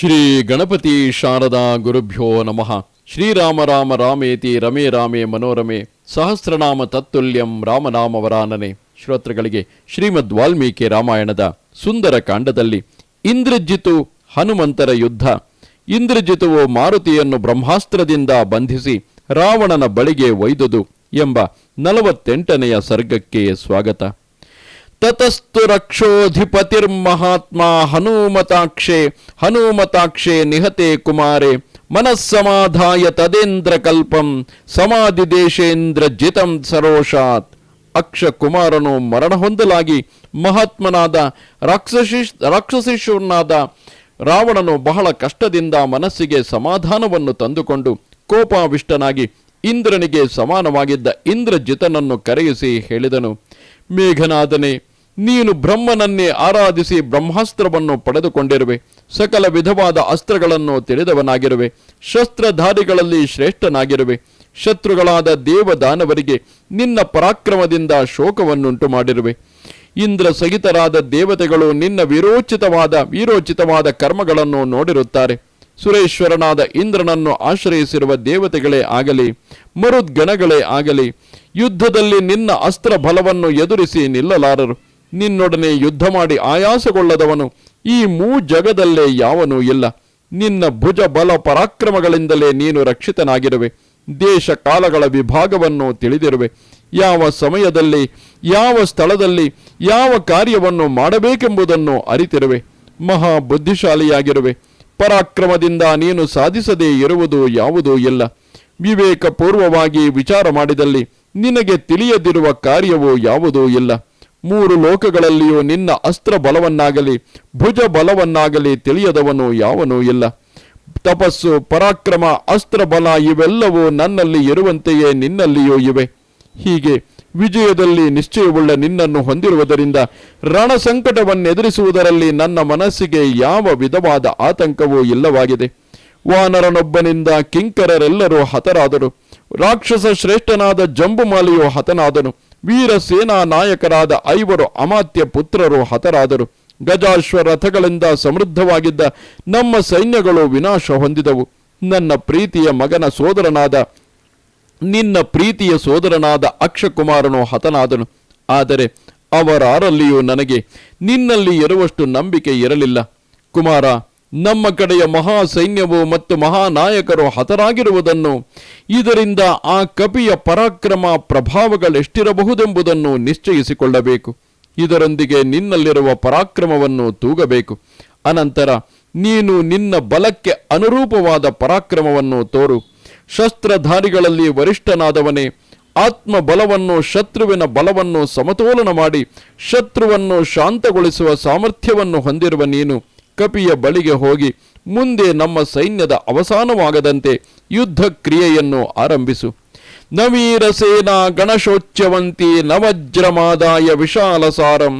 ಶ್ರೀ ಗಣಪತಿ ಶಾರದಾ ಗುರುಭ್ಯೋ ನಮಃ. ಶ್ರೀರಾಮ ರಾಮ ರಾಮೇತಿ ರಮೇ ರಾಮೇ ಮನೋರಮೆ ಸಹಸ್ರನಾಮ ತತ್ತುಲ್ಯಂ ರಾಮನಾಮವರಾನನೆ. ಶ್ರೋತೃಗಳಿಗೆ ಶ್ರೀಮದ್ ವಾಲ್ಮೀಕಿ ರಾಮಾಯಣದ ಸುಂದರ ಕಾಂಡದಲ್ಲಿ ಇಂದ್ರಜಿತು ಹನುಮಂತರ ಯುದ್ಧ. ಇಂದ್ರಜಿತುವು ಮಾರುತಿಯನ್ನು ಬ್ರಹ್ಮಾಸ್ತ್ರದಿಂದ ಬಂಧಿಸಿ ರಾವಣನ ಬಳಿಗೆ ಒಯ್ದುದು ಎಂಬ ನಲವತ್ತೆಂಟನೆಯ ಸರ್ಗಕ್ಕೆ ಸ್ವಾಗತ. ತತಸ್ತು ರಕ್ಷೋಧಿಪತಿರ್ಮಹಾತ್ಮ ಹನುಮತಾಕ್ಷೆ ಹನುಮತಾಕ್ಷೆ ನಿಹತೆ ಕುಮಾರೆ ಮನಸ್ಸಮಾಧಾಯ ತದೇಂದ್ರ ಕಲ್ಪಂ, ಸಮಾಧಿ ದೇಶೇಂದ್ರ ಜಿತಂ ಸರೋಷಾತ್. ಅಕ್ಷ ಕುಮಾರನು ಮರಣ ಹೊಂದಲಾಗಿ ಮಹಾತ್ಮನಾದ ರಾಕ್ಷಸಿ, ರಾಕ್ಷಸೀಶ್ವರನಾದ ರಾವಣನು ಬಹಳ ಕಷ್ಟದಿಂದ ಮನಸ್ಸಿಗೆ ಸಮಾಧಾನವನ್ನು ತಂದುಕೊಂಡು ಕೋಪಾವಿಷ್ಟನಾಗಿ ಇಂದ್ರನಿಗೆ ಸಮಾನವಾಗಿದ್ದ ಇಂದ್ರಜಿತನನ್ನು ಕರೆಯಿಸಿ ಹೇಳಿದನು, ಮೇಘನಾದನೆ ನೀನು ಬ್ರಹ್ಮನನ್ನೇ ಆರಾಧಿಸಿ ಬ್ರಹ್ಮಾಸ್ತ್ರವನ್ನು ಪಡೆದುಕೊಂಡಿರುವೆ. ಸಕಲ ವಿಧವಾದ ಅಸ್ತ್ರಗಳನ್ನು ತಿಳಿದವನಾಗಿರುವೆ. ಶಸ್ತ್ರಧಾರಿಗಳಲ್ಲಿ ಶ್ರೇಷ್ಠನಾಗಿರುವೆ. ಶತ್ರುಗಳಾದ ದೇವದಾನವರಿಗೆ ನಿನ್ನ ಪರಾಕ್ರಮದಿಂದ ಶೋಕವನ್ನುಂಟು ಮಾಡಿರುವೆ ಇಂದ್ರ ಸಹಿತರಾದ ದೇವತೆಗಳು ನಿನ್ನ ವಿರೋಚಿತವಾದ ವಿರೋಚಿತವಾದ ಕರ್ಮಗಳನ್ನು ನೋಡಿರುತ್ತಾರೆ. ಸುರೇಶ್ವರನಾದ ಇಂದ್ರನನ್ನು ಆಶ್ರಯಿಸಿರುವ ದೇವತೆಗಳೇ ಆಗಲಿ, ಮರುದ್ಗಣಗಳೇ ಆಗಲಿ, ಯುದ್ಧದಲ್ಲಿ ನಿನ್ನ ಅಸ್ತ್ರ ಬಲವನ್ನು ಎದುರಿಸಿ ನಿಲ್ಲಲಾರರು. ನಿನ್ನೊಡನೆ ಯುದ್ಧ ಮಾಡಿ ಆಯಾಸಗೊಳ್ಳದವನು ಈ ಮೂ ಜಗದಲ್ಲೇ ಯಾವನೂ ಇಲ್ಲ. ನಿನ್ನ ಭುಜ ಬಲ ಪರಾಕ್ರಮಗಳಿಂದಲೇ ನೀನು ರಕ್ಷಿತನಾಗಿರುವೆ. ದೇಶ ಕಾಲಗಳ ವಿಭಾಗವನ್ನು ತಿಳಿದಿರುವೆ. ಯಾವ ಸಮಯದಲ್ಲಿ, ಯಾವ ಸ್ಥಳದಲ್ಲಿ, ಯಾವ ಕಾರ್ಯವನ್ನು ಮಾಡಬೇಕೆಂಬುದನ್ನು ಅರಿತಿರುವೆ. ಮಹಾ ಬುದ್ಧಿಶಾಲಿಯಾಗಿರುವೆ ಪರಾಕ್ರಮದಿಂದ ನೀನು ಸಾಧಿಸದೇ ಇರುವುದು ಯಾವುದೂ ಇಲ್ಲ. ವಿವೇಕಪೂರ್ವವಾಗಿ ವಿಚಾರ ಮಾಡಿದಲ್ಲಿ ನಿನಗೆ ತಿಳಿಯದಿರುವ ಕಾರ್ಯವೂ ಯಾವುದೂ ಇಲ್ಲ. ಮೂರು ಲೋಕಗಳಲ್ಲಿಯೂ ನಿನ್ನ ಅಸ್ತ್ರ ಬಲವನ್ನಾಗಲಿ ಭುಜ ಬಲವನ್ನಾಗಲಿ ತಿಳಿಯದವನು ಯಾವನೂ ಇಲ್ಲ. ತಪಸ್ಸು, ಪರಾಕ್ರಮ ಅಸ್ತ್ರ ಬಲ ಇವೆಲ್ಲವೂ ನನ್ನಲ್ಲಿ ಇರುವಂತೆಯೇ ನಿನ್ನಲ್ಲಿಯೂ ಇವೆ. ಹೀಗೆ ವಿಜಯದಲ್ಲಿ ನಿಶ್ಚಯವುಳ್ಳ ನಿನ್ನನ್ನು ಹೊಂದಿರುವುದರಿಂದ ರಣ ಸಂಕಟವನ್ನೆದುರಿಸುವುದರಲ್ಲಿ ನನ್ನ ಮನಸ್ಸಿಗೆ ಯಾವ ವಿಧವಾದ ಆತಂಕವೂ ಇಲ್ಲವಾಗಿದೆ. ವಾನರನೊಬ್ಬನಿಂದ ಕಿಂಕರರೆಲ್ಲರೂ ಹತರಾದರು. ರಾಕ್ಷಸ ಶ್ರೇಷ್ಠನಾದ ಜಂಬುಮಾಲಿಯು ಹತನಾದನು. ವೀರ ಸೇನಾ ನಾಯಕರಾದ ಐವರು ಅಮಾತ್ಯ ಪುತ್ರರು ಹತರಾದರು. ಗಜಾಶ್ವ ರಥಗಳಿಂದ ಸಮೃದ್ಧವಾಗಿದ್ದ ನಮ್ಮ ಸೈನ್ಯಗಳು ವಿನಾಶ ಹೊಂದಿದವು. ನನ್ನ ಪ್ರೀತಿಯ ಮಗನ ಸೋದರನಾದ, ನಿನ್ನ ಪ್ರೀತಿಯ ಸೋದರನಾದ ಅಕ್ಷಕುಮಾರನು ಹತನಾದನು. ಆದರೆ ಅವರಾರಲ್ಲಿಯೂ ನನಗೆ ನಿನ್ನಲ್ಲಿ ಇರುವಷ್ಟು ನಂಬಿಕೆ ಇರಲಿಲ್ಲ. ಕುಮಾರ ನಮ್ಮ ಕಡೆಯ ಮಹಾ ಸೈನ್ಯವು ಮತ್ತು ಮಹಾನಾಯಕರು ಹತರಾಗಿರುವುದನ್ನು, ಇದರಿಂದ ಆ ಕಪಿಯ ಪರಾಕ್ರಮ ಪ್ರಭಾವಗಳೆಷ್ಟಿರಬಹುದೆಂಬುದನ್ನು ನಿಶ್ಚಯಿಸಿಕೊಳ್ಳಬೇಕು. ಇದರೊಂದಿಗೆ ನಿನ್ನಲ್ಲಿರುವ ಪರಾಕ್ರಮವನ್ನು ತೂಗಬೇಕು. ಅನಂತರ ನೀನು ನಿನ್ನ ಬಲಕ್ಕೆ ಅನುರೂಪವಾದ ಪರಾಕ್ರಮವನ್ನು ತೋರು. ಶಸ್ತ್ರಧಾರಿಗಳಲ್ಲಿ ವರಿಷ್ಠನಾದವನೇ, ಆತ್ಮಬಲವನ್ನು ಶತ್ರುವಿನ ಬಲವನ್ನು ಸಮತೋಲನ ಮಾಡಿ ಶತ್ರುವನ್ನು ಶಾಂತಗೊಳಿಸುವ ಸಾಮರ್ಥ್ಯವನ್ನು ಹೊಂದಿರುವ ನೀನು. ಕಪಿಯ ಬಳಿಗೆ ಹೋಗಿ, ಮುಂದೆ ನಮ್ಮ ಸೈನ್ಯದ ಅವಸಾನವಾಗದಂತೆ ಯುದ್ಧ ಕ್ರಿಯೆಯನ್ನು ಆರಂಭಿಸು. ನವೀರ ಸೇನಾ ಗಣಶೋಚ್ಯವಂತಿ ನವಜ್ರಮಾದಾಯ ವಿಶಾಲಸಾರಂ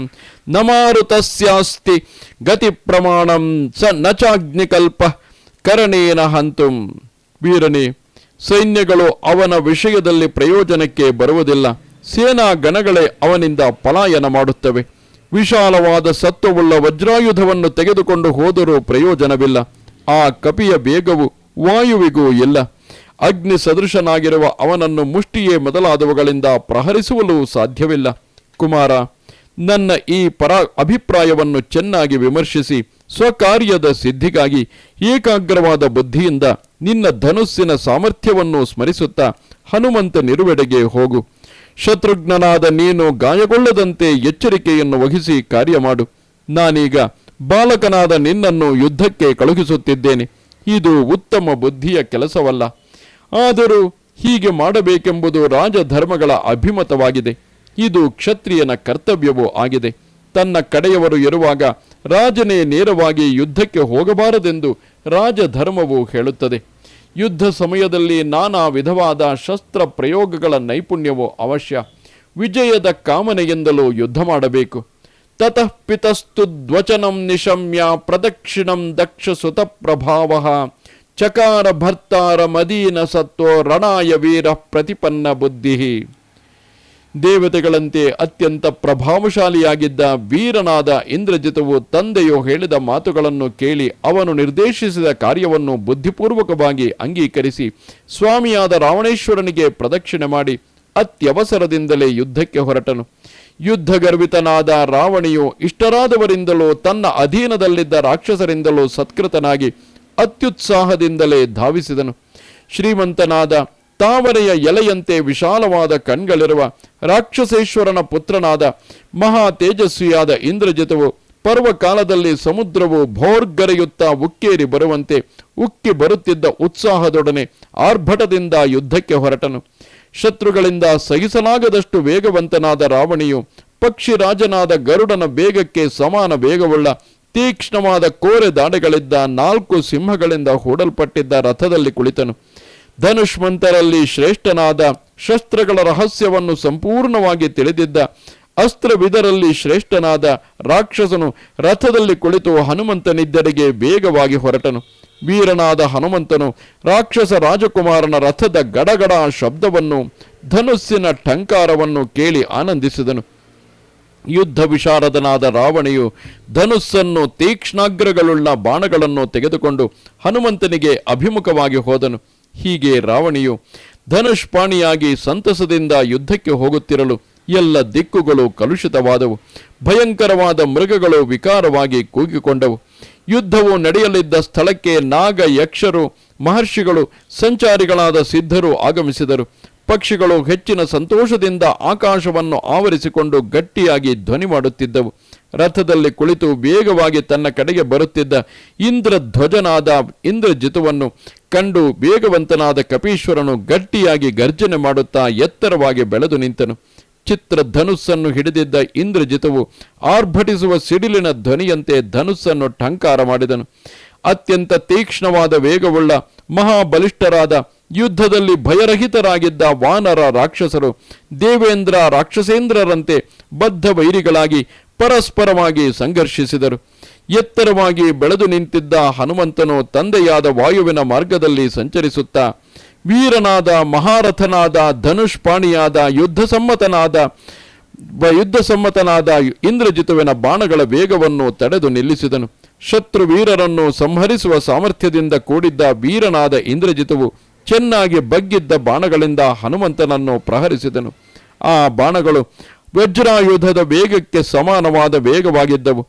ನಮಾರುತಸ್ಯಾಸ್ತಿ ಗತಿ ಪ್ರಮಾಣಂ ಸ ನಚಾಗ್ನಿಕಲ್ಪ ಕರಣೇನ ಹಂತುಂ. ವೀರನೇ, ಸೈನ್ಯಗಳು ಅವನ ವಿಷಯದಲ್ಲಿ ಪ್ರಯೋಜನಕ್ಕೆ ಬರುವುದಿಲ್ಲ. ಸೇನಾ ಗಣಗಳೇ ಅವನಿಂದ ಪಲಾಯನ ಮಾಡುತ್ತವೆ. ವಿಶಾಲವಾದ ಸತ್ವವುಳ್ಳ ವಜ್ರಾಯುಧವನ್ನು ತೆಗೆದುಕೊಂಡು ಹೋದರೂ ಪ್ರಯೋಜನವಿಲ್ಲ. ಆ ಕಪಿಯ ಬೇಗವು ವಾಯುವಿಗೂ ಇಲ್ಲ. ಅಗ್ನಿ ಸದೃಶನಾಗಿರುವ ಅವನನ್ನು ಮುಷ್ಟಿಯೇ ಮೊದಲಾದವುಗಳಿಂದ ಪ್ರಹರಿಸುವಲು ಸಾಧ್ಯವಿಲ್ಲ. ಕುಮಾರ, ನನ್ನ ಈ ಪರ ಅಭಿಪ್ರಾಯವನ್ನು ಚೆನ್ನಾಗಿ ವಿಮರ್ಶಿಸಿ, ಸ್ವಕಾರ್ಯದ ಸಿದ್ಧಿಗಾಗಿ, ಏಕಾಗ್ರವಾದ ಬುದ್ಧಿಯಿಂದ ನಿನ್ನ ಧನುಸ್ಸಿನ ಸಾಮರ್ಥ್ಯವನ್ನು ಸ್ಮರಿಸುತ್ತಾ ಹನುಮಂತ ನಿರುವೆಡೆಗೆ ಹೋಗು. ಶತ್ರುಘ್ನನಾದ ನೀನು ಗಾಯಗೊಳ್ಳದಂತೆ ಎಚ್ಚರಿಕೆಯನ್ನು ವಹಿಸಿ ಕಾರ್ಯ ಮಾಡು. ನಾನೀಗ ಬಾಲಕನಾದ ನಿನ್ನನ್ನು ಯುದ್ಧಕ್ಕೆ ಕಳುಹಿಸುತ್ತಿದ್ದೇನೆ. ಇದು ಉತ್ತಮ ಬುದ್ಧಿಯ ಕೆಲಸವಲ್ಲ. ಆದರೂ ಹೀಗೆ ಮಾಡಬೇಕೆಂಬುದು ರಾಜಧರ್ಮಗಳ ಅಭಿಮತವಾಗಿದೆ. ಇದು ಕ್ಷತ್ರಿಯನ ಕರ್ತವ್ಯವೂ ಆಗಿದೆ. ತನ್ನ ಕಡೆಯವರು ಇರುವಾಗ ರಾಜನೇ ನೇರವಾಗಿ ಯುದ್ಧಕ್ಕೆ ಹೋಗಬಾರದೆಂದು ರಾಜಧರ್ಮವು ಹೇಳುತ್ತದೆ. ಯುದ್ಧ ಸಮಯದಲ್ಲಿ ನಾನಾ ವಿಧವಾದ ಶಸ್ತ್ರ ಪ್ರಯೋಗಗಳ ನೈಪುಣ್ಯವು ಅವಶ್ಯ. ವಿಜಯದ ಕಾಮನೆಯಿಂದಲೂ ಯುದ್ಧ ಮಾಡಬೇಕು. ತತಃ ಪಿತಸ್ತು ದ್ವಚನಂ ನಿಶಮ್ಯ ಪ್ರದಕ್ಷಿಣಂ ದಕ್ಷ ಸುತ ಪ್ರಭಾವ. ಚಕಾರ ಭರ್ತಾರ ಮದೀನ ಸತ್ವೋ ರಣಾಯ ವೀರ ಪ್ರತಿಪನ್ನ ಬುದ್ಧಿ. ದೇವತೆಗಳಂತೆ ಅತ್ಯಂತ ಪ್ರಭಾವಶಾಲಿಯಾಗಿದ್ದ ವೀರನಾದ ಇಂದ್ರಜಿತವು ತಂದೆಯು ಹೇಳಿದ ಮಾತುಗಳನ್ನು ಕೇಳಿ ಅವನು ನಿರ್ದೇಶಿಸಿದ ಕಾರ್ಯವನ್ನು ಬುದ್ಧಿಪೂರ್ವಕವಾಗಿ ಅಂಗೀಕರಿಸಿ ಸ್ವಾಮಿಯಾದ ರಾವಣೇಶ್ವರನಿಗೆ ಪ್ರದಕ್ಷಿಣೆ ಮಾಡಿ ಅತ್ಯವಸರದಿಂದಲೇ ಯುದ್ಧಕ್ಕೆ ಹೊರಟನು. ಯುದ್ಧಗರ್ವಿತನಾದ ರಾವಣಿಯು ಇಷ್ಟರಾದವರಿಂದಲೂ ತನ್ನ ಅಧೀನದಲ್ಲಿದ್ದ ರಾಕ್ಷಸರಿಂದಲೂ ಸತ್ಕೃತನಾಗಿ ಅತ್ಯುತ್ಸಾಹದಿಂದಲೇ ಧಾವಿಸಿದನು. ಶ್ರೀಮಂತನಾದ ತಾವರೆಯ ಎಲೆಯಂತೆ ವಿಶಾಲವಾದ ಕಣ್ಗಳಿರುವ ರಾಕ್ಷಸೇಶ್ವರನ ಪುತ್ರನಾದ ಮಹಾ ತೇಜಸ್ವಿಯಾದ ಇಂದ್ರಜಿತವು ಪರ್ವಕಾಲದಲ್ಲಿ ಸಮುದ್ರವು ಭೋರ್ಗರೆಯುತ್ತಾ ಉಕ್ಕೇರಿ ಬರುವಂತೆ ಉಕ್ಕಿ ಬರುತ್ತಿದ್ದ ಉತ್ಸಾಹದೊಡನೆ ಆರ್ಭಟದಿಂದ ಯುದ್ಧಕ್ಕೆ ಹೊರಟನು. ಶತ್ರುಗಳಿಂದ ಸಹಿಸಲಾಗದಷ್ಟು ವೇಗವಂತನಾದ ರಾವಣಿಯು ಪಕ್ಷಿರಾಜನಾದ ಗರುಡನ ಬೇಗಕ್ಕೆ ಸಮಾನ ವೇಗವುಳ್ಳ ತೀಕ್ಷ್ಣವಾದ ಕೋರೆ ದಾಡೆಗಳಿದ್ದ ನಾಲ್ಕು ಸಿಂಹಗಳಿಂದ ಹೂಡಲ್ಪಟ್ಟಿದ್ದ ರಥದಲ್ಲಿ ಕುಳಿತನು. ಧನುಷ್ಮಂತರಲ್ಲಿ ಶ್ರೇಷ್ಠನಾದ ಶಸ್ತ್ರಗಳ ರಹಸ್ಯವನ್ನು ಸಂಪೂರ್ಣವಾಗಿ ತಿಳಿದಿದ್ದ, ಅಸ್ತ್ರವಿದರಲ್ಲಿ ಶ್ರೇಷ್ಠನಾದ ರಾಕ್ಷಸನು ರಥದಲ್ಲಿ ಕುಳಿತು ಹನುಮಂತನಿದ್ದರಿಗೆ ವೇಗವಾಗಿ ಹೊರಟನು. ವೀರನಾದ ಹನುಮಂತನು ರಾಕ್ಷಸ ರಾಜಕುಮಾರನ ರಥದ ಗಡಗಡ ಶಬ್ದವನ್ನು, ಧನುಸ್ಸಿನ ಟಂಕಾರವನ್ನು ಕೇಳಿ ಆನಂದಿಸಿದನು. ಯುದ್ಧ ವಿಶಾರದನಾದ ರಾವಣೆಯು ಧನುಸ್ಸನ್ನು ತೀಕ್ಷ್ಣಾಗ್ರಗಳುಳ್ಳ ಬಾಣಗಳನ್ನು ತೆಗೆದುಕೊಂಡು ಹನುಮಂತನಿಗೆ ಅಭಿಮುಖವಾಗಿ ಹೋದನು. ಹೀಗೆ ರಾವಣಿಯು ಧನುಷ್ಪಾಣಿಯಾಗಿ ಸಂತಸದಿಂದ ಯುದ್ಧಕ್ಕೆ ಹೋಗುತ್ತಿರಲು ಎಲ್ಲ ದಿಕ್ಕುಗಳು ಕಲುಷಿತವಾದವು. ಭಯಂಕರವಾದ ಮೃಗಗಳು ವಿಕಾರವಾಗಿ ಕೂಗಿಕೊಂಡವು. ಯುದ್ಧವು ನಡೆಯಲಿದ್ದ ಸ್ಥಳಕ್ಕೆ ನಾಗ ಯಕ್ಷರು, ಮಹರ್ಷಿಗಳು, ಸಂಚಾರಿಗಳಾದ ಸಿದ್ಧರು ಆಗಮಿಸಿದರು. ಪಕ್ಷಿಗಳು ಹೆಚ್ಚಿನ ಸಂತೋಷದಿಂದ ಆಕಾಶವನ್ನು ಆವರಿಸಿಕೊಂಡು ಗಟ್ಟಿಯಾಗಿ ಧ್ವನಿ ಮಾಡುತ್ತಿದ್ದವು. ರಥದಲ್ಲಿ ಕುಳಿತು ವೇಗವಾಗಿ ತನ್ನ ಕಡೆಗೆ ಬರುತ್ತಿದ್ದ ಇಂದ್ರಧ್ವಜನಾದ ಇಂದ್ರಜಿತುವನ್ನು ಕಂಡು ವೇಗವಂತನಾದ ಕಪೀಶ್ವರನು ಗಟ್ಟಿಯಾಗಿ ಗರ್ಜನೆ ಮಾಡುತ್ತಾ ಎತ್ತರವಾಗಿ ಬೆಳೆದು ನಿಂತನು. ಚಿತ್ರ ಧನುಸ್ಸನ್ನು ಹಿಡಿದಿದ್ದ ಇಂದ್ರಜಿತವು ಆರ್ಭಟಿಸುವ ಸಿಡಿಲಿನ ಧ್ವನಿಯಂತೆ ಧನುಸ್ಸನ್ನು ಠಂಕಾರ ಮಾಡಿದನು. ಅತ್ಯಂತ ತೀಕ್ಷ್ಣವಾದ ವೇಗವುಳ್ಳ ಮಹಾಬಲಿಷ್ಠರಾದ ಯುದ್ಧದಲ್ಲಿ ಭಯರಹಿತರಾಗಿದ್ದ ವಾನರ ರಾಕ್ಷಸರು ದೇವೇಂದ್ರ ರಾಕ್ಷಸೇಂದ್ರರಂತೆ ಬದ್ಧ ವೈರಿಗಳಾಗಿ ಪರಸ್ಪರವಾಗಿ ಸಂಘರ್ಷಿಸಿದರು. ಎತ್ತರವಾಗಿ ಬೆಳೆದು ನಿಂತಿದ್ದ ಹನುಮಂತನು ತಂದೆಯಾದ ವಾಯುವಿನ ಮಾರ್ಗದಲ್ಲಿ ಸಂಚರಿಸುತ್ತಾ, ವೀರನಾದ, ಮಹಾರಥನಾದ, ಧನುಷ್ಪಾಣಿಯಾದ, ಯುದ್ಧ ಸಮ್ಮತನಾದ ಬ- ಯುದ್ಧ ಸಮ್ಮತನಾದ ಇಂದ್ರಜಿತುವಿನ ಬಾಣಗಳ ವೇಗವನ್ನು ತಡೆದು ನಿಲ್ಲಿಸಿದನು. ಶತ್ರು ವೀರರನ್ನು ಸಂಹರಿಸುವ ಸಾಮರ್ಥ್ಯದಿಂದ ಕೂಡಿದ್ದ ವೀರನಾದ ಇಂದ್ರಜಿತುವು ಚೆನ್ನಾಗಿ ಬಗ್ಗಿದ್ದ ಬಾಣಗಳಿಂದ ಹನುಮಂತನನ್ನು ಪ್ರಹರಿಸಿದನು. ಆ ಬಾಣಗಳು ವಜ್ರಾಯುಧದ ವೇಗಕ್ಕೆ ಸಮಾನವಾದ ವೇಗವಾಗಿದ್ದವು.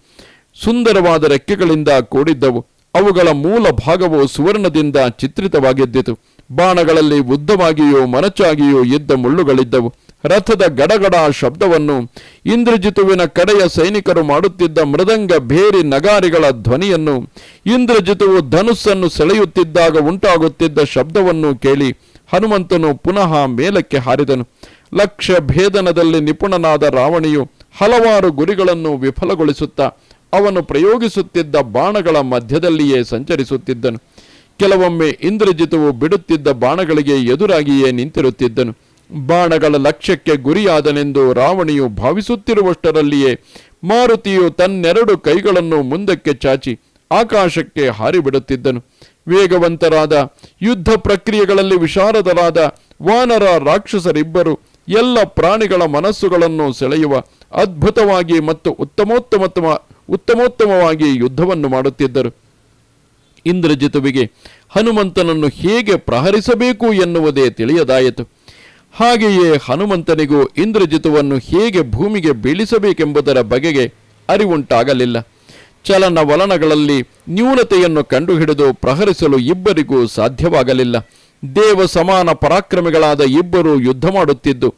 ಸುಂದರವಾದ ರೆಕ್ಕೆಗಳಿಂದ ಕೂಡಿದ್ದವು. ಅವುಗಳ ಮೂಲ ಭಾಗವು ಸುವರ್ಣದಿಂದ ಚಿತ್ರಿತವಾಗಿದ್ದಿತು. ಬಾಣಗಳಲ್ಲಿ ಉದ್ದವಾಗಿಯೂ ಮನಚಾಗಿಯೂ ಇದ್ದ ಮುಳ್ಳುಗಳಿದ್ದವು. ರಥದ ಗಡಗಡ ಶಬ್ದವನ್ನು ಇಂದ್ರಜಿತುವಿನ ಕಡೆಯ ಸೈನಿಕರು ಮಾಡುತ್ತಿದ್ದ ಮೃದಂಗ ಭೇರಿ ನಗಾರಿಗಳ ಧ್ವನಿಯನ್ನು, ಇಂದ್ರಜಿತುವು ಧನುಸ್ಸನ್ನು ಸೆಳೆಯುತ್ತಿದ್ದಾಗ ಉಂಟಾಗುತ್ತಿದ್ದ ಶಬ್ದವನ್ನು ಕೇಳಿ ಹನುಮಂತನು ಪುನಃ ಮೇಲಕ್ಕೆ ಹಾರಿದನು. ಲಕ್ಷ್ಯ ಭೇದನದಲ್ಲಿ ನಿಪುಣನಾದ ರಾವಣಿಯು ಹಲವಾರು ಗುರಿಗಳನ್ನು ವಿಫಲಗೊಳಿಸುತ್ತಾ ಅವನು ಪ್ರಯೋಗಿಸುತ್ತಿದ್ದ ಬಾಣಗಳ ಮಧ್ಯದಲ್ಲಿಯೇ ಸಂಚರಿಸುತ್ತಿದ್ದನು. ಕೆಲವೊಮ್ಮೆ ಇಂದ್ರಜಿತವು ಬಿಡುತ್ತಿದ್ದ ಬಾಣಗಳಿಗೆ ಎದುರಾಗಿಯೇ ನಿಂತಿರುತ್ತಿದ್ದನು. ಬಾಣಗಳ ಲಕ್ಷ್ಯಕ್ಕೆ ಗುರಿಯಾದನೆಂದು ರಾವಣಿಯು ಭಾವಿಸುತ್ತಿರುವಷ್ಟರಲ್ಲಿಯೇ ಮಾರುತಿಯು ತನ್ನೆರಡು ಕೈಗಳನ್ನು ಮುಂದಕ್ಕೆ ಚಾಚಿ ಆಕಾಶಕ್ಕೆ ಹಾರಿಬಿಡುತ್ತಿದ್ದನು. ವೇಗವಂತರಾದ ಯುದ್ಧ ಪ್ರಕ್ರಿಯೆಗಳಲ್ಲಿ ವಿಶಾರದರಾದ ವಾನರ ರಾಕ್ಷಸರಿಬ್ಬರು ಎಲ್ಲ ಪ್ರಾಣಿಗಳ ಮನಸ್ಸುಗಳನ್ನು ಸೆಳೆಯುವ ಅದ್ಭುತವಾಗಿ ಮತ್ತು ಉತ್ತಮೋತ್ತಮ ಉತ್ತಮೋತ್ತಮವಾಗಿ ಯುದ್ಧವನ್ನು ಮಾಡುತ್ತಿದ್ದರು. ಇಂದ್ರಜಿತುವಿಗೆ ಹನುಮಂತನನ್ನು ಹೇಗೆ ಪ್ರಹರಿಸಬೇಕು ಎನ್ನುವುದೇ ತಿಳಿಯದಾಯಿತು. ಹಾಗೆಯೇ ಹನುಮಂತನಿಗೂ ಇಂದ್ರಜಿತುವನ್ನು ಹೇಗೆ ಭೂಮಿಗೆ ಬೀಳಿಸಬೇಕೆಂಬುದರ ಬಗೆಗೆ ಅರಿವುಂಟಾಗಲಿಲ್ಲ. ಚಲನವಲನಗಳಲ್ಲಿ ನ್ಯೂನತೆಯನ್ನು ಕಂಡುಹಿಡಿದು ಪ್ರಹರಿಸಲು ಇಬ್ಬರಿಗೂ ಸಾಧ್ಯವಾಗಲಿಲ್ಲ. ದೇವ ಸಮಾನ ಪರಾಕ್ರಮಿಗಳಾದ ಇಬ್ಬರು ಯುದ್ಧ ಮಾಡುತ್ತಿದ್ದು,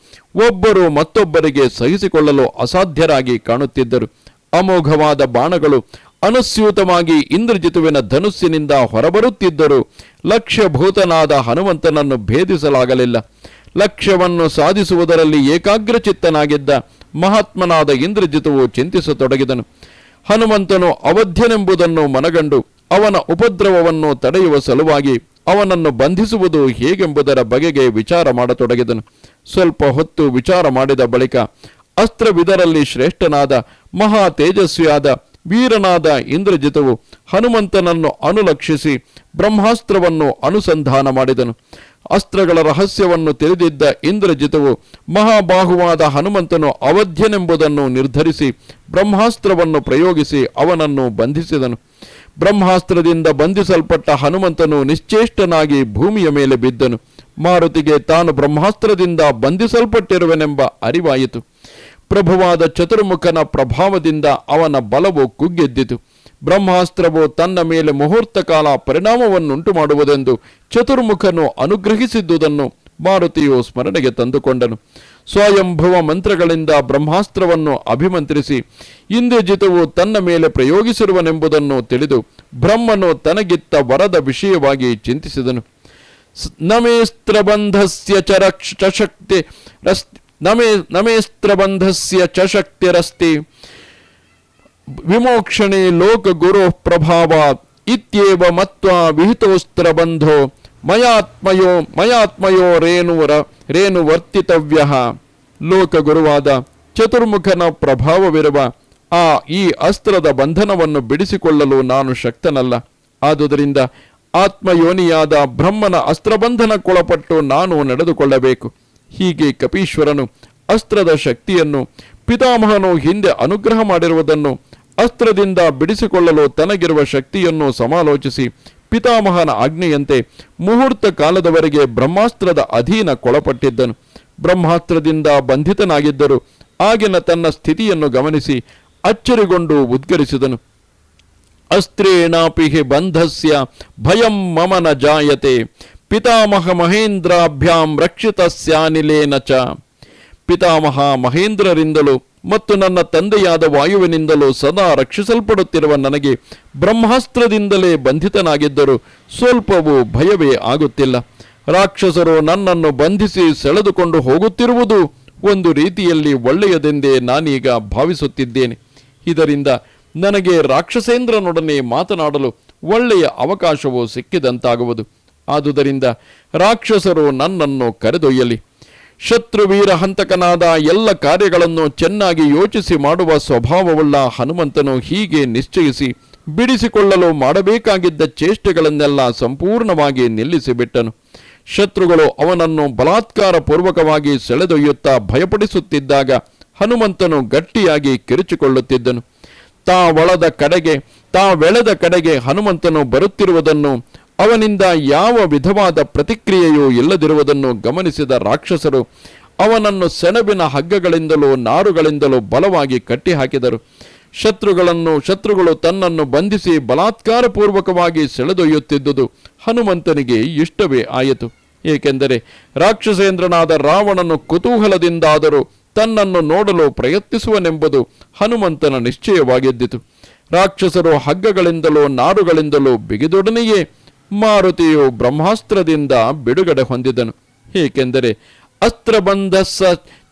ಒಬ್ಬರು ಮತ್ತೊಬ್ಬರಿಗೆ ಸಹಿಸಿಕೊಳ್ಳಲು ಅಸಾಧ್ಯರಾಗಿ ಕಾಣುತ್ತಿದ್ದರು. ಅಮೋಘವಾದ ಬಾಣಗಳು ಅನುಸ್ಯೂತವಾಗಿ ಇಂದ್ರಜಿತುವಿನ ಧನುಸ್ಸಿನಿಂದ ಹೊರಬರುತ್ತಿದ್ದರು ಲಕ್ಷ್ಯಭೂತನಾದ ಹನುಮಂತನನ್ನು ಭೇದಿಸಲಾಗಲಿಲ್ಲ. ಲಕ್ಷ್ಯವನ್ನು ಸಾಧಿಸುವುದರಲ್ಲಿ ಏಕಾಗ್ರಚಿತ್ತನಾಗಿದ್ದ ಮಹಾತ್ಮನಾದ ಇಂದ್ರಜಿತುವು ಚಿಂತಿಸತೊಡಗಿದನು. ಹನುಮಂತನು ಅವಧ್ಯನೆಂಬುದನ್ನು ಮನಗಂಡು ಅವನ ಉಪದ್ರವವನ್ನು ತಡೆಯುವ ಸಲುವಾಗಿ ಅವನನ್ನು ಬಂಧಿಸುವುದು ಹೇಗೆಂಬುದರ ಬಗೆಗೆ ವಿಚಾರ ಮಾಡತೊಡಗಿದನು. ಸ್ವಲ್ಪ ಹೊತ್ತು ವಿಚಾರ ಮಾಡಿದ ಬಳಿಕ ಅಸ್ತ್ರವಿದರಲ್ಲಿ ಶ್ರೇಷ್ಠನಾದ ಮಹಾ ತೇಜಸ್ವಿಯಾದ ವೀರನಾದ ಇಂದ್ರಜಿತವು ಹನುಮಂತನನ್ನು ಅನುಲಕ್ಷಿಸಿ ಬ್ರಹ್ಮಾಸ್ತ್ರವನ್ನು ಅನುಸಂಧಾನ ಮಾಡಿದನು. ಅಸ್ತ್ರಗಳ ರಹಸ್ಯವನ್ನು ತಿಳಿದಿದ್ದ ಇಂದ್ರಜಿತವು ಮಹಾಬಾಹುವಾದ ಹನುಮಂತನು ಅವಧ್ಯನೆಂಬುದನ್ನು ನಿರ್ಧರಿಸಿ ಬ್ರಹ್ಮಾಸ್ತ್ರವನ್ನು ಪ್ರಯೋಗಿಸಿ ಅವನನ್ನು ಬಂಧಿಸಿದನು. ಬ್ರಹ್ಮಾಸ್ತ್ರದಿಂದ ಬಂಧಿಸಲ್ಪಟ್ಟ ಹನುಮಂತನು ನಿಶ್ಚೇಷ್ಟನಾಗಿ ಭೂಮಿಯ ಮೇಲೆ ಬಿದ್ದನು. ಮಾರುತಿಗೆ ತಾನು ಬ್ರಹ್ಮಾಸ್ತ್ರದಿಂದ ಬಂಧಿಸಲ್ಪಟ್ಟಿರುವೆನೆಂಬ ಅರಿವಾಯಿತು. ಪ್ರಭುವಾದ ಚತುರ್ಮುಖನ ಪ್ರಭಾವದಿಂದ ಅವನ ಬಲವು ಕುಗ್ಗೆದ್ದಿತು. ಬ್ರಹ್ಮಾಸ್ತ್ರವು ತನ್ನ ಮೇಲೆ ಮುಹೂರ್ತ ಕಾಲ ಪರಿಣಾಮವನ್ನುಂಟು ಮಾಡುವುದೆಂದು ಚತುರ್ಮುಖನು ಅನುಗ್ರಹಿಸಿದ್ದುದನ್ನು ಮಾರುತಿಯು ಸ್ಮರಣೆಗೆ ತಂದುಕೊಂಡನು. ಸ್ವಯಂಭವ ಮಂತ್ರಗಳಿಂದ ಬ್ರಹ್ಮಾಸ್ತ್ರವನ್ನು ಅಭಿಮಂತ್ರಿಸಿ, ಇಂದ್ರಜಿತವು ತನ್ನ ಮೇಲೆ ಪ್ರಯೋಗಿಸಿರುವನೆಂಬುದನ್ನು ತಿಳಿದು ಬ್ರಹ್ಮನು ತನಗಿತ್ತ ವರದ ವಿಷಯವಾಗಿ ಚಿಂತಿಸಿದನು. ನಮೇಸ್ತ್ರಬಂಧಸ್ಯ ಚರಕ್ಷಕ್ತಿ ರಕ್ಷ, ಚ ಶಕ್ತಿ ರಸ್, ನಮೇ ನಮೇಸ್ತ್ರಬಂಧಸ್ಯ ಚಶಕ್ತಿರಸ್ತಿ ಶಕ್ತಿರಸ್ತಿ ವಿಮೋಕ್ಷಣೆ ಲೋಕ ಗುರು ಪ್ರಭಾವ ಇತ್ಯೇವ ಮತ್ವ ವಿಹಿತೋಸ್ತ್ರ ಬಂಧೋ ಮಯಾತ್ಮಯೋ ಮಯಾತ್ಮಯೋ ರೇಣುವರ ರೇಣು ವರ್ತಿತವ್ಯ ಲೋಕ ಗುರುವಾದ ಚತುರ್ಮುಖನ ಪ್ರಭಾವವಿರುವ ಆ ಈ ಅಸ್ತ್ರದ ಬಂಧನವನ್ನು ಬಿಡಿಸಿಕೊಳ್ಳಲು ನಾನು ಶಕ್ತನಲ್ಲ. ಆದುದರಿಂದ ಆತ್ಮಯೋನಿಯಾದ ಬ್ರಹ್ಮನ ಅಸ್ತ್ರಬಂಧನಕ್ಕೊಳಪಟ್ಟು ನಾನು ನಡೆದುಕೊಳ್ಳಬೇಕು. ಹೀಗೆ ಕಪೀಶ್ವರನು ಅಸ್ತ್ರದ ಶಕ್ತಿಯನ್ನು ಪಿತಾಮಹನು ಹಿಂದೆ ಅನುಗ್ರಹ ಮಾಡಿರುವುದನ್ನು ಅಸ್ತ್ರದಿಂದ ಬಿಡಿಸಿಕೊಳ್ಳಲು ತನಗಿರುವ ಶಕ್ತಿಯನ್ನು ಸಮಾಲೋಚಿಸಿ ಪಿತಾಮಹನ ಆಜ್ಞೆಯಂತೆ ಮುಹೂರ್ತ ಕಾಲದವರೆಗೆ ಬ್ರಹ್ಮಾಸ್ತ್ರದ ಅಧೀನಕ್ಕೊಳಪಟ್ಟಿದ್ದನು ಬ್ರಹ್ಮಾಸ್ತ್ರದಿಂದ ಬಂಧಿತನಾಗಿದ್ದರು ಆಗಿನ ತನ್ನ ಸ್ಥಿತಿಯನ್ನು ಗಮನಿಸಿ ಅಚ್ಚರಿಗೊಂಡು ಉದ್ಗರಿಸಿದನು. ಅಸ್ತ್ರೇಣಾಪಿ ಬಂಧಸ್ಯ ಭಯಂ ಮಮನ ಜಾಯತೆ. ಪಿತಾಮಹ ಮಹೇಂದ್ರಾಭ್ಯಾಂ ರಕ್ಷಿತಸ್ಯಾನಿಲೇನ ಚ. ಪಿತಾಮಹ ಮಹೇಂದ್ರರಿಂದಲೂ ಮತ್ತು ನನ್ನ ತಂದೆಯಾದ ವಾಯುವಿನಿಂದಲೂ ಸದಾ ರಕ್ಷಿಸಲ್ಪಡುತ್ತಿರುವ ನನಗೆ ಬ್ರಹ್ಮಾಸ್ತ್ರದಿಂದಲೇ ಬಂಧಿತನಾಗಿದ್ದರೂ ಸ್ವಲ್ಪವೂ ಭಯವೇ ಆಗುತ್ತಿಲ್ಲ. ರಾಕ್ಷಸರು ನನ್ನನ್ನು ಬಂಧಿಸಿ ಸೆಳೆದುಕೊಂಡು ಹೋಗುತ್ತಿರುವುದು ಒಂದು ರೀತಿಯಲ್ಲಿ ಒಳ್ಳೆಯದೆಂದೇ ನಾನೀಗ ಭಾವಿಸುತ್ತಿದ್ದೇನೆ. ಇದರಿಂದ ನನಗೆ ರಾಕ್ಷಸೇಂದ್ರನೊಡನೆ ಮಾತನಾಡಲು ಒಳ್ಳೆಯ ಅವಕಾಶವು ಸಿಕ್ಕಿದಂತಾಗುವುದು. ಆದುದರಿಂದ ರಾಕ್ಷಸರು ನನ್ನನ್ನು ಕರೆದೊಯ್ಯಲಿ. ಶತ್ರುವೀರ ಹಂತಕನಾದ ಎಲ್ಲ ಕಾರ್ಯಗಳನ್ನು ಚೆನ್ನಾಗಿ ಯೋಚಿಸಿ ಮಾಡುವ ಸ್ವಭಾವವುಳ್ಳ ಹನುಮಂತನು ಹೀಗೆ ನಿಶ್ಚಯಿಸಿ, ಬಿಡಿಸಿಕೊಳ್ಳಲು ಮಾಡಬೇಕಾಗಿದ್ದ ಚೇಷ್ಟೆಗಳನ್ನೆಲ್ಲ ಸಂಪೂರ್ಣವಾಗಿ ನಿಲ್ಲಿಸಿಬಿಟ್ಟನು. ಶತ್ರುಗಳು ಅವನನ್ನು ಬಲಾತ್ಕಾರ ಪೂರ್ವಕವಾಗಿ ಸೆಳೆದೊಯ್ಯುತ್ತಾ ಭಯಪಡಿಸುತ್ತಿದ್ದಾಗ ಹನುಮಂತನು ಗಟ್ಟಿಯಾಗಿ ಕಿರುಚಿಕೊಳ್ಳುತ್ತಿದ್ದನು. ತಾ ಒಳದ ಕಡೆಗೆ ತಾ ಬೆಳೆದ ಕಡೆಗೆ ಹನುಮಂತನು ಬರುತ್ತಿರುವುದನ್ನು ಅವನಿಂದ ಯಾವ ವಿಧವಾದ ಪ್ರತಿಕ್ರಿಯೆಯೂ ಇಲ್ಲದಿರುವುದನ್ನು ಗಮನಿಸಿದ ರಾಕ್ಷಸರು ಅವನನ್ನು ಸೆಣಬಿನ ಹಗ್ಗಗಳಿಂದಲೂ ನಾರುಗಳಿಂದಲೂ ಬಲವಾಗಿ ಕಟ್ಟಿಹಾಕಿದರು. ಶತ್ರುಗಳನ್ನು, ಶತ್ರುಗಳು ತನ್ನನ್ನು ಬಂಧಿಸಿ ಬಲಾತ್ಕಾರಪೂರ್ವಕವಾಗಿ ಸೆಳೆದೊಯ್ಯುತ್ತಿದ್ದುದು ಹನುಮಂತನಿಗೆ ಇಷ್ಟವೇ ಆಯಿತು. ಏಕೆಂದರೆ ರಾಕ್ಷಸೇಂದ್ರನಾದ ರಾವಣನು ಕುತೂಹಲದಿಂದಾದರೂ ತನ್ನನ್ನು ನೋಡಲು ಪ್ರಯತ್ನಿಸುವನೆಂಬುದು ಹನುಮಂತನ ನಿಶ್ಚಯವಾಗಿದ್ದಿತು. ರಾಕ್ಷಸರು ಹಗ್ಗಗಳಿಂದಲೋ ನಾರುಗಳಿಂದಲೋ ಬಿಗಿದೊಡನೆಯೇ ಮಾರುತಿಯು ಬ್ರಹ್ಮಾಸ್ತ್ರದಿಂದ ಬಿಡುಗಡೆ ಹೊಂದಿದನು. ಏಕೆಂದರೆ ಅಸ್ತ್ರಬಂಧ ಸ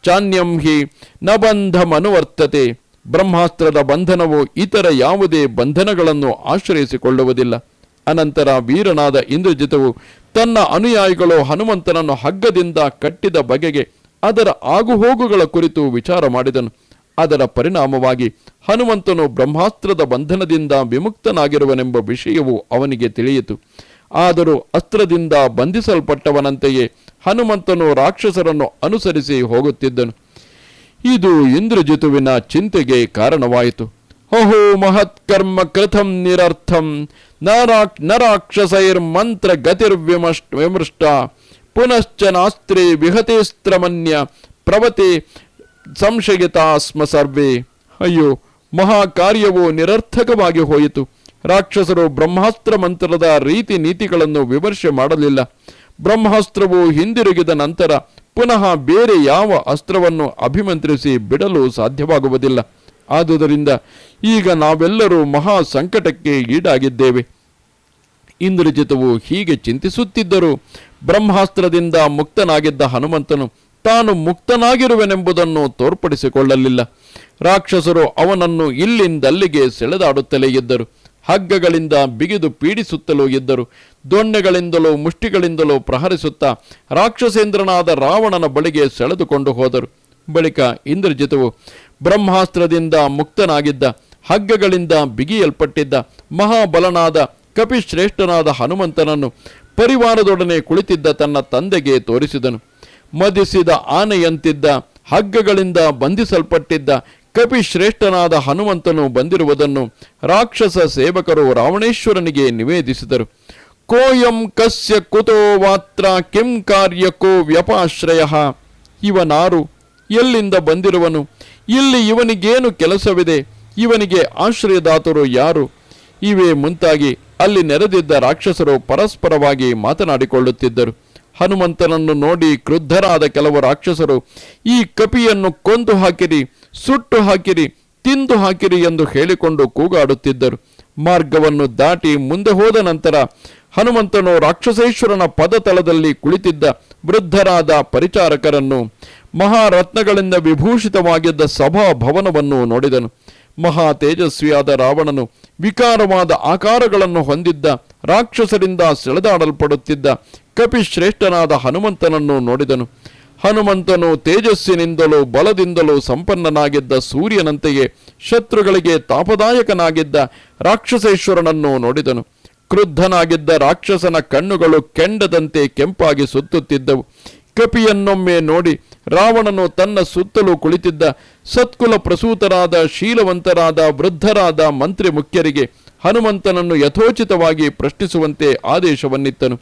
ಚಾನ್ಯಂ ಹಿ ನ ಬಂಧಮನುವರ್ತತೆ ಬ್ರಹ್ಮಾಸ್ತ್ರದ ಬಂಧನವು ಇತರ ಯಾವುದೇ ಬಂಧನಗಳನ್ನು ಆಶ್ರಯಿಸಿಕೊಳ್ಳುವುದಿಲ್ಲ. ಅನಂತರ ವೀರನಾದ ಇಂದ್ರಜಿತವು ತನ್ನ ಅನುಯಾಯಿಗಳು ಹನುಮಂತನನ್ನು ಹಗ್ಗದಿಂದ ಕಟ್ಟಿದ ಬಗೆಗೆ ಅದರ ಆಗುಹೋಗುಗಳ ಕುರಿತು ವಿಚಾರ ಮಾಡಿದನು. ಅದರ ಪರಿಣಾಮವಾಗಿ ಹನುಮಂತನು ಬ್ರಹ್ಮಾಸ್ತ್ರದ ಬಂಧನದಿಂದ ವಿಮುಕ್ತನಾಗಿರುವನೆಂಬ ವಿಷಯವು ಅವನಿಗೆ ತಿಳಿಯಿತು. ಆದರೂ ಅಸ್ತ್ರದಿಂದ ಬಂಧಿಸಲ್ಪಟ್ಟವನಂತೆಯೇ ಹನುಮಂತನು ರಾಕ್ಷಸರನ್ನು ಅನುಸರಿಸಿ ಹೋಗುತ್ತಿದ್ದನು. ಇದು ಇಂದ್ರಜಿತುವಿನ ಚಿಂತೆಗೆ ಕಾರಣವಾಯಿತು. ಹೋಹೋ ಮಹತ್ಕರ್ಮ ಕೃತಂ ನಿರರ್ಥಂ, ನರಾಕ್, ನರಾಕ್ಷಸೈರ್ಮಂತ್ರ ಗತಿರ್ವಿಮಶ್ ವಿಮೃಷ್ಟ, ಪುನಶ್ಚ ನಾಸ್ತ್ರೇ ವಿಹತೇಸ್ತ್ರಮನ್ಯ ಪ್ರವತೆ ಸಂಶಯಿತಾ ಸ್ಮ ಸರ್ವೇ. ಅಯ್ಯೋ, ಮಹಾಕಾರ್ಯವು ನಿರರ್ಥಕವಾಗಿ ಹೋಯಿತು. ರಾಕ್ಷಸರು ಬ್ರಹ್ಮಾಸ್ತ್ರ ಮಂತ್ರದ ರೀತಿ ನೀತಿಗಳನ್ನು ವಿಮರ್ಶೆ ಮಾಡಲಿಲ್ಲ. ಬ್ರಹ್ಮಾಸ್ತ್ರವು ಹಿಂದಿರುಗಿದ ನಂತರ ಪುನಃ ಬೇರೆ ಯಾವ ಅಸ್ತ್ರವನ್ನು ಅಭಿಮಂತ್ರಿಸಿ ಬಿಡಲು ಸಾಧ್ಯವಾಗುವುದಿಲ್ಲ. ಆದುದರಿಂದ ಈಗ ನಾವೆಲ್ಲರೂ ಮಹಾ ಸಂಕಟಕ್ಕೆ ಈಡಾಗಿದ್ದೇವೆ. ಇಂದ್ರಜಿತವು ಹೀಗೆ ಚಿಂತಿಸುತ್ತಿದ್ದರೂ. ಬ್ರಹ್ಮಾಸ್ತ್ರದಿಂದ ಮುಕ್ತನಾಗಿದ್ದ ಹನುಮಂತನು ತಾನು ಮುಕ್ತನಾಗಿರುವೆನೆಂಬುದನ್ನು ತೋರ್ಪಡಿಸಿಕೊಳ್ಳಲಿಲ್ಲ. ರಾಕ್ಷಸರು ಅವನನ್ನು ಇಲ್ಲಿಂದಲ್ಲಿಗೆ ಸೆಳೆದಾಡುತ್ತಲೇ ಇದ್ದರು. ಹಗ್ಗಗಳಿಂದ ಬಿಗಿದು ಪೀಡಿಸುತ್ತಲೂ ಇದ್ದರು ದೊಣ್ಣೆಗಳಿಂದಲೋ ಮುಷ್ಟಿಗಳಿಂದಲೋ ಪ್ರಹರಿಸುತ್ತಾ ರಾಕ್ಷಸೇಂದ್ರನಾದ ರಾವಣನ ಬಳಿಗೆ ಸೆಳೆದುಕೊಂಡು ಹೋದರು. ಬಳಿಕ ಇಂದ್ರಜಿತವು ಬ್ರಹ್ಮಾಸ್ತ್ರದಿಂದ ಮುಕ್ತನಾಗಿದ್ದ, ಹಗ್ಗಗಳಿಂದ ಬಿಗಿಯಲ್ಪಟ್ಟಿದ್ದ ಮಹಾಬಲನಾದ, ಕಪಿಶ್ರೇಷ್ಠನಾದ ಹನುಮಂತನನ್ನು ಪರಿವಾರದೊಡನೆ ಕುಳಿತಿದ್ದ ತನ್ನ ತಂದೆಗೆ ತೋರಿಸಿದನು. ಮದಿಸಿದ ಆನೆಯಂತಿದ್ದ, ಹಗ್ಗಗಳಿಂದ ಬಂಧಿಸಲ್ಪಟ್ಟಿದ್ದ ಕಪಿಶ್ರೇಷ್ಠನಾದ ಹನುಮಂತನು ಬಂದಿರುವುದನ್ನು ರಾಕ್ಷಸ ಸೇವಕರು ರಾವಣೇಶ್ವರನಿಗೆ ನಿವೇದಿಸಿದರು. ಕೋಯಂ ಕಸ್ಯ ಕುತೋ ವಾತ್ರ ಕಿಂ ಕಾರ್ಯಕೋ ವ್ಯಪಾಶ್ರಯ. ಇವನಾರು ಎಲ್ಲಿಂದ ಬಂದಿರುವನು? ಇಲ್ಲಿ ಇವನಿಗೇನು ಕೆಲಸವಿದೆ? ಇವನಿಗೆ ಆಶ್ರಯದಾತರು ಯಾರು? ಇವೇ ಮುಂತಾಗಿ ಅಲ್ಲಿ ನೆರೆದಿದ್ದ ರಾಕ್ಷಸರು ಪರಸ್ಪರವಾಗಿ ಮಾತನಾಡಿಕೊಳ್ಳುತ್ತಿದ್ದರು. ಹನುಮಂತನನ್ನು ನೋಡಿ ಕ್ರುದ್ಧರಾದ ಕೆಲವು ರಾಕ್ಷಸರು, ಈ ಕಪಿಯನ್ನು ಕೊಂದು ಹಾಕಿರಿ, ಸುಟ್ಟು ಹಾಕಿರಿ, ತಿಂದು ಹಾಕಿರಿ ಎಂದು ಹೇಳಿಕೊಂಡು ಕೂಗಾಡುತ್ತಿದ್ದರು. ಮಾರ್ಗವನ್ನು ದಾಟಿ ಮುಂದೆ ಹೋದ ನಂತರ ಹನುಮಂತನು ರಾಕ್ಷಸೇಶ್ವರನ ಪದತಲದಲ್ಲಿ ಕುಳಿತಿದ್ದ ವೃದ್ಧರಾದ ಪರಿಚಾರಕರನ್ನು, ಮಹಾರತ್ನಗಳಿಂದ ವಿಭೂಷಿತವಾಗಿದ್ದ ಸಭಾ ಭವನವನ್ನು ನೋಡಿದನು. ಮಹಾ ತೇಜಸ್ವಿಯಾದ ರಾವಣನು ವಿಕಾರವಾದ ಆಕಾರಗಳನ್ನು ಹೊಂದಿದ್ದ ರಾಕ್ಷಸರಿಂದ ಸೆಳೆದಾಡಲ್ಪಡುತ್ತಿದ್ದ ಕಪಿಶ್ರೇಷ್ಠನಾದ ಹನುಮಂತನನ್ನು ನೋಡಿದನು. ಹನುಮಂತನು ತೇಜಸ್ಸಿನಿಂದಲೂ ಬಲದಿಂದಲೂ ಸಂಪನ್ನನಾಗಿದ್ದ ಸೂರ್ಯನಂತೆಯೇ ಶತ್ರುಗಳಿಗೆ ತಾಪದಾಯಕನಾಗಿದ್ದ ರಾಕ್ಷಸೇಶ್ವರನನ್ನು ನೋಡಿದನು. ಕ್ರುದ್ಧನಾಗಿದ್ದ ರಾಕ್ಷಸನ ಕಣ್ಣುಗಳು ಕೆಂಡದಂತೆ ಕೆಂಪಾಗಿ ಸುತ್ತುತ್ತಿದ್ದವು. ಕಪಿಯನ್ನೊಮ್ಮೆ ನೋಡಿ ರಾವಣನು ತನ್ನ ಸುತ್ತಲೂ ಕುಳಿತಿದ್ದ ಸತ್ಕುಲ ಪ್ರಸೂತರಾದ, ಶೀಲವಂತರಾದ, ವೃದ್ಧರಾದ ಮಂತ್ರಿ ಮುಖ್ಯರಿಗೆ ಹನುಮಂತನನ್ನು ಯಥೋಚಿತವಾಗಿ ಪ್ರಶ್ನಿಸುವಂತೆ ಆದೇಶವನ್ನಿತ್ತನು.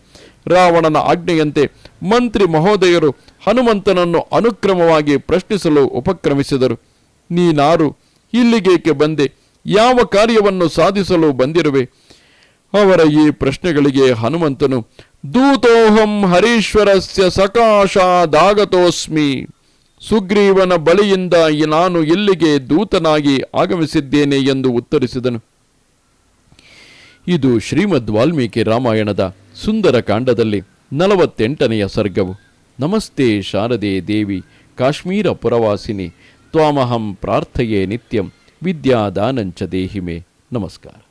ರಾವಣನ ಆಜ್ಞೆಯಂತೆ ಮಂತ್ರಿ ಮಹೋದಯರು ಹನುಮಂತನನ್ನು ಅನುಕ್ರಮವಾಗಿ ಪ್ರಶ್ನಿಸಲು ಉಪಕ್ರಮಿಸಿದರು. ನೀನಾರು, ಇಲ್ಲಿಗೇಕೆ ಬಂದೆ? ಯಾವ ಕಾರ್ಯವನ್ನು ಸಾಧಿಸಲು ಬಂದಿರುವೆ? ಅವರ ಈ ಪ್ರಶ್ನೆಗಳಿಗೆ ಹನುಮಂತನು, ದೂತೋಹಂ ಹರೀಶ್ವರಸ್ಯ ಸಕಾಶಾದಾಗತೋಸ್ಮಿ. ಸುಗ್ರೀವನ ಬಳಿಯಿಂದ ನಾನು ಇಲ್ಲಿಗೆ ದೂತನಾಗಿ ಆಗಮಿಸಿದ್ದೇನೆ ಎಂದು ಉತ್ತರಿಸಿದನು. ಇದು ಶ್ರೀಮದ್ ವಾಲ್ಮೀಕಿ ರಾಮಾಯಣದ ಸುಂದರ ಕಾಂಡದಲ್ಲಿ ನಲವತ್ತೆಂಟನೆಯ ಸರ್ಗವು. ನಮಸ್ತೆ ಶಾರದೆ ದೇವಿ, ಕಾಶ್ಮೀರ ಪುರವಾಸಿನಿ, ತ್ವಾಮಹಂ ಪ್ರಾರ್ಥಯೇ ನಿತ್ಯಂ, ವಿದ್ಯಾದಾನಂಚ ದೇಹಿಮೆ. ನಮಸ್ಕಾರ.